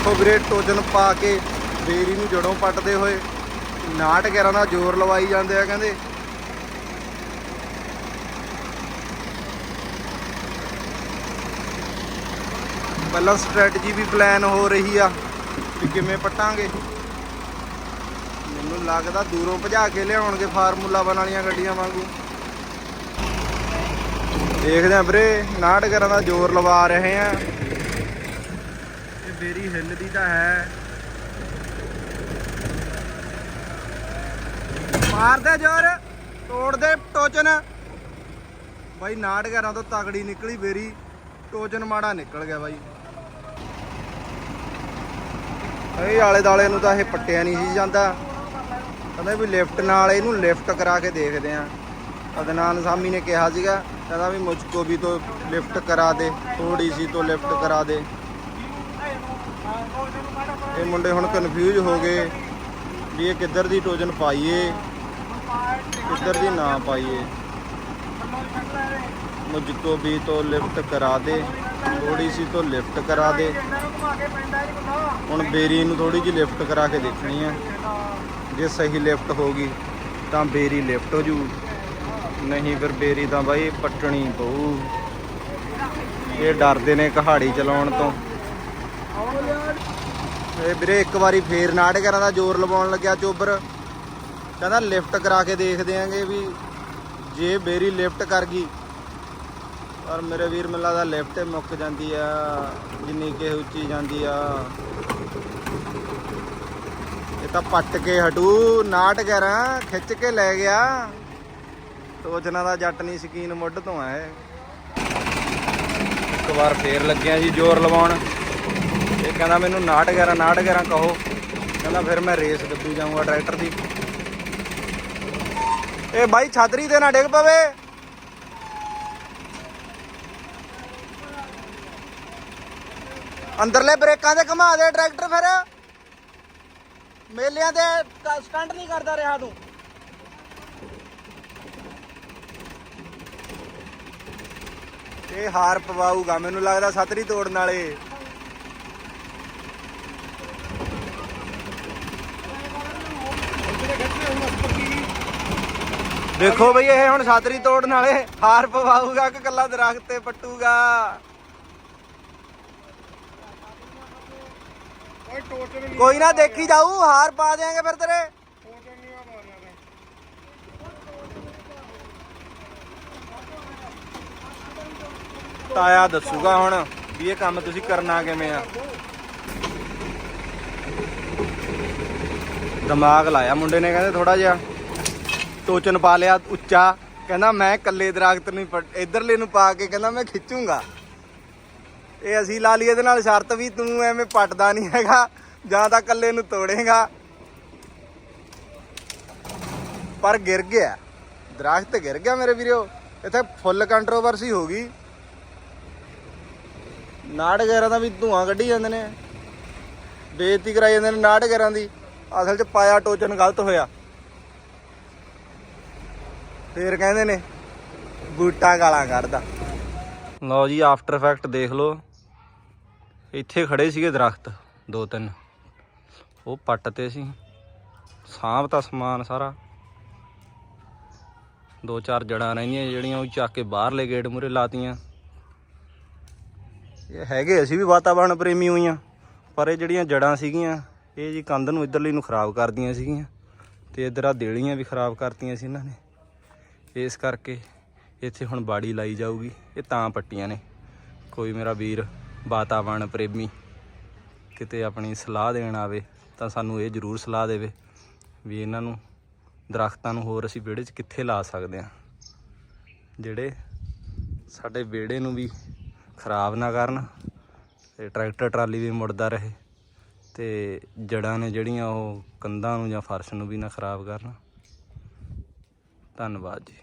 ਦੇਖੋ ਵੀਰੇ ਟੋਜਨ ਪਾ ਕੇ ਬੇਰੀ ਨੂੰ ਜੜੋਂ ਪੱਟਦੇ ਹੋਏ ਨਾਟ ਗਿਆਰਾਂ ਦਾ ਜ਼ੋਰ ਲਵਾਈ ਜਾਂਦੇ ਆ ਕਹਿੰਦੇ। ਪਹਿਲਾਂ ਸਟ੍ਰੈਟਜੀ ਵੀ ਪਲਾਨ ਹੋ ਰਹੀ ਆ ਕਿ ਕਿਵੇਂ ਪਟਾਂਗੇ। ਮੈਨੂੰ ਲੱਗਦਾ ਦੂਰੋਂ ਭਜਾ ਕੇ ਲਿਆਉਣਗੇ ਫਾਰਮੂਲਾ ਬਣ ਵਾਲੀਆਂ ਗੱਡੀਆਂ ਵਾਂਗੂ। ਦੇਖਦੇ ਆ ਵੀਰੇ ਨਾਟਕਰਾਂ ਦਾ ਜ਼ੋਰ ਲਵਾ ਰਹੇ ਆ। ਇਹ ਬੇਰੀ ਹਿੱਲਦੀ ਤਾਂ ਹੈ। ਮਾਰਦੇ ਜ਼ੋਰ, ਤੋੜਦੇ ਟੋਚਨ। ਬਾਈ ਨਾਟਕਰਾਂ ਤੋਂ ਤਗੜੀ ਨਿਕਲੀ ਬੇਰੀ ਟੋਚਨ ਮਾੜਾ ਨਿਕਲ ਗਿਆ ਬਾਈ। ਇਹ ਆਲੇ ਦਾਲੇ ਨੂੰ ਤਾਂ ਇਹ ਪੱਟਿਆ ਨਹੀਂ ਸੀ ਜਾਂਦਾ। ਕਹਿੰਦਾ ਵੀ ਲਿਫਟ ਨਾਲ ਇਹਨੂੰ ਲਿਫਟ ਕਰਾ ਕੇ ਦੇਖਦੇ ਆ। ਅਦਨਾਨ ਸਾਮੀ ਨੇ ਕਿਹਾ ਸੀਗਾ, ਕਹਿੰਦਾ ਵੀ ਮੁਝਕੋ ਵੀ ਤੋਂ ਲਿਫਟ ਕਰਾ ਦੇ ਥੋੜੀ ਸੀ ਤੋਂ ਲਿਫਟ ਕਰਾ ਦੇ। ਇਹ ਮੁੰਡੇ ਹੁਣ ਕਨਫਿਊਜ਼ ਹੋ ਗਏ ਵੀ ਇਹ ਕਿੱਧਰ ਦੀ ਟੋਜਨ ਪਾਈਏ, ਕਿੱਧਰ ਦੀ ਨਾ ਪਾਈਏ। ਮੁਝਕੋ ਵੀ ਤੋਂ ਲਿਫਟ ਕਰਾ ਦੇ ਥੋੜੀ ਸੀ ਤੋਂ ਲਿਫਟ ਕਰਾ ਦੇ। ਹੁਣ ਬੇਰੀ ਨੂੰ ਥੋੜੀ ਜਿਹੀ ਲਿਫਟ ਕਰਾ ਕੇ ਦੇਖਣੀ ਆ। ਜੇ ਸਹੀ ਲਿਫਟ ਹੋ ਗਈ, ਤਾਂ ਬੇਰੀ ਲਿਫਟ ਹੋ ਜੂ। ਨਹੀਂ ਫਿਰ ਬੇਰੀ ਤਾਂ ਬਾਈ ਪੱਟਣੀ ਪਊ। ਇਹ ਡਰਦੇ ਨੇ ਕਹਾੜੀ ਚਲਾਉਣ ਤੋਂ। ਇਹ ਵੀਰੇ ਇੱਕ ਵਾਰੀ ਫੇਰ ਨਾਟਕਰਾਂ ਦਾ ਜ਼ੋਰ ਲਵਾਉਣ ਲੱਗਿਆ ਚੋਬਰ। ਕਹਿੰਦਾ ਲਿਫਟ ਕਰਾ ਕੇ ਦੇਖਦੇ ਆਂਗੇ ਵੀ ਜੇ ਬੇਰੀ ਲਿਫਟ ਕਰ ਗਈ। ਪਰ ਮੇਰੇ ਵੀਰ ਮੈਨੂੰ ਲੱਗਦਾ ਲਿਫਟ ਮੁੱਕ ਜਾਂਦੀ ਆ, ਜਿੰਨੀ ਕਿ ਉੱਚੀ ਜਾਂਦੀ ਆ। ਇਹ ਤਾਂ ਪੱਟ ਕੇ ਹਟੂ, ਨਾਟਕਰਾਂ ਖਿੱਚ ਕੇ ਲੈ ਗਿਆ। ਟੋਚਨਾ ਦਾ ਜੱਟ ਨਹੀਂ ਸਕੀਨ ਮੁੱਢ ਤੋਂ ਆਏ ਇੱਕ ਵਾਰ ਫੇਰ ਲੱਗਿਆ ਜੀ ਜ਼ੋਰ ਲਵਾਉਣ। ਇਹ ਕਹਿੰਦਾ ਮੈਨੂੰ ਨਾਟ ਕਰਾਂ ਨਾਟ ਕਰਾਂ ਕਹੋ। ਕਹਿੰਦਾ ਫਿਰ ਮੈਂ ਰੇਸ ਗੱਡੀ ਜਾਊਂਗਾ ਟਰੈਕਟਰ ਦੀ। ਇਹ ਬਾਈ ਛਾਤਰੀ ਤੇ ਨਾ ਡਿੱਗ ਪਵੇ। ਅੰਦਰਲੇ ਬ੍ਰੇਕਾਂ ਤੇ ਘੁਮਾ ਦੇ ਟਰੈਕਟਰ ਫਿਰ। ਮੇਲਿਆਂ ਤੇ ਸਟੰਟ ਨਹੀਂ ਕਰਦਾ ਰਿਹਾ ਤੂੰ। ਇਹ ਹਾਰ ਪਵਾਊਗਾ, ਮੈਨੂੰ ਲੱਗਦਾ ਸਤਰੀ ਤੋੜਨ ਵਾਲੇ। ਦੇਖੋ ਬਈ ਇਹ ਹੁਣ ਸਾਤਰੀ ਤੋੜਨ ਵਾਲੇ। ਹਾਰ ਪਵਾਊਗਾ ਕਿ ਕੱਲਾ ਦਰਖਤ ਤੇ ਪੱਟੂਗਾ? ਕੋਈ ਨਾ ਦੇਖੀ ਜਾਊ ਹਾਰ ਪਾ ਦੇਾਂਗੇ ਫਿਰ ਤੇਰੇ। ਤਾਇਆ ਦੱਸੂਗਾ ਹੁਣ ਵੀ ਇਹ ਕੰਮ ਤੁਸੀਂ ਕਰਨਾ ਕਿਵੇਂ ਆ। ਦਿਮਾਗ ਲਾਇਆ ਮੁੰਡੇ ਨੇ ਕਹਿੰਦੇ ਥੋੜਾ ਜਿਹਾ। ਟੋਚਨ ਪਾ ਲਿਆ ਉੱਚਾ। ਕਹਿੰਦਾ ਮੈਂ ਕੱਲੇ ਦਰਖਤ ਨੂੰ ਹੀ ਪੱਟ- ਨੂੰ ਪਾ ਕੇ ਕਹਿੰਦਾ ਮੈਂ ਖਿੱਚੂੰਗਾ। ਇਹ ਅਸੀਂ ਲਾ ਲਈ ਇਹਦੇ ਨਾਲ ਸ਼ਰਤ ਵੀ ਤੂੰ ਐਵੇਂ ਪਟਦਾ ਨਹੀਂ ਹੈਗਾ, ਜਾਂ ਤਾਂ ਕੱਲੇ ਨੂੰ ਤੋੜੇਗਾ। ਪਰ ਗਿਰ ਗਿਆ। ਦਰਖਤ ਗਿਰ ਗਿਆ ਮੇਰੇ ਵੀਰੋ। ਇੱਥੇ ਫੁੱਲ ਕੰਟਰੋਵਰਸੀ ਹੋ ਗਈ। ਨਾੜ ਗੈਰਾਂ ਦਾ ਵੀ ਧੂਆਂ ਕੱਢੀ ਜਾਂਦੇ ਨੇ। ਬੇਇੱਜ਼ਤੀ ਕਰਾਈ ਜਾਂਦੇ ਨੇ ਨਾੜ ਗੈਰਾਂ ਦੀ। ਅਸਲ 'ਚ ਪਾਇਆ ਟੋਚਨ ਗਲਤ ਹੋਇਆ। ਫੇਰ ਕਹਿੰਦੇ ਨੇ ਬੂਟਾ ਗਾਲਾਂ ਕੱਢਦਾ। ਲਓ ਜੀ ਆਫਟਰ ਇਫੈਕਟ ਦੇਖ ਲਓ। ਇੱਥੇ ਖੜੇ ਸੀਗੇ ਦਰਖਤ, ਦੋ ਤਿੰਨ। ਉਹ ਪੱਟ ਤੇ ਸੀ। ਸਾਂਭ ਤਾਂ ਸਮਾਨ ਸਾਰਾ। ਦੋ ਚਾਰ ਜੜਾਂ ਰਹਿੰਦੀਆਂ ਜਿਹੜੀਆਂ ਉਹ ਚੱਕ ਕੇ ਬਾਹਰਲੇ ਗੇਟ ਮੂਰੇ ਲਾਤੀਆਂ। ਇਹ ਹੈਗੇ ਅਸੀਂ ਵੀ ਵਾਤਾਵਰਣ ਪ੍ਰੇਮੀ ਹੋਈਆਂ, ਪਰ ਇਹ ਜਿਹੜੀਆਂ ਜੜਾਂ ਸੀਗੀਆਂ, ਇਹ ਜੀ ਕੰਧ ਨੂੰ ਇਧਰਲੀ ਨੂੰ ਖਰਾਬ ਕਰਦੀਆਂ ਸੀਗੀਆਂ। ਤੇ ਇਧਰ ਆ ਦੇਲੀਆਂ ਵੀ ਖਰਾਬ ਕਰਤੀਆਂ ਸੀ ਇਹਨਾਂ ਨੇ। ਇਸ ਕਰਕੇ ਇੱਥੇ ਹੁਣ ਬਾੜੀ ਲਾਈ ਜਾਊਗੀ। ਇਹ ਤਾਂ ਪੱਟੀਆਂ ਨੇ। ਕੋਈ ਮੇਰਾ ਵੀਰ ਵਾਤਾਵਰਣ ਪ੍ਰੇਮੀ ਕਿਤੇ ਆਪਣੀ ਸਲਾਹ ਦੇਣ ਆਵੇ ਤਾਂ ਸਾਨੂੰ ਇਹ ਜ਼ਰੂਰ ਸਲਾਹ ਦੇਵੇ ਵੀ ਇਹਨਾਂ ਨੂੰ, ਦਰਖਤਾਂ ਨੂੰ ਹੋਰ ਅਸੀਂ ਵਿਹੜੇ 'ਚ ਕਿੱਥੇ ਲਾ ਸਕਦੇ ਹਾਂ। ਜਿਹੜੇ ਸਾਡੇ ਵਿਹੜੇ ਨੂੰ ਵੀ ਖਰਾਬ ਨਾ ਕਰਨ ਤੇ ਟਰੈਕਟਰ ਟਰਾਲੀ ਵੀ ਮੁੜਦਾ ਰਹੇ ਤੇ ਜੜਾਂ ਨੇ ਜਿਹੜੀਆਂ ਉਹ ਕੰਧਾਂ ਨੂੰ ਜਾਂ ਫਰਸ਼ ਨੂੰ ਵੀ ਨਾ ਖਰਾਬ ਕਰਨ। ਧੰਨਵਾਦ ਜੀ।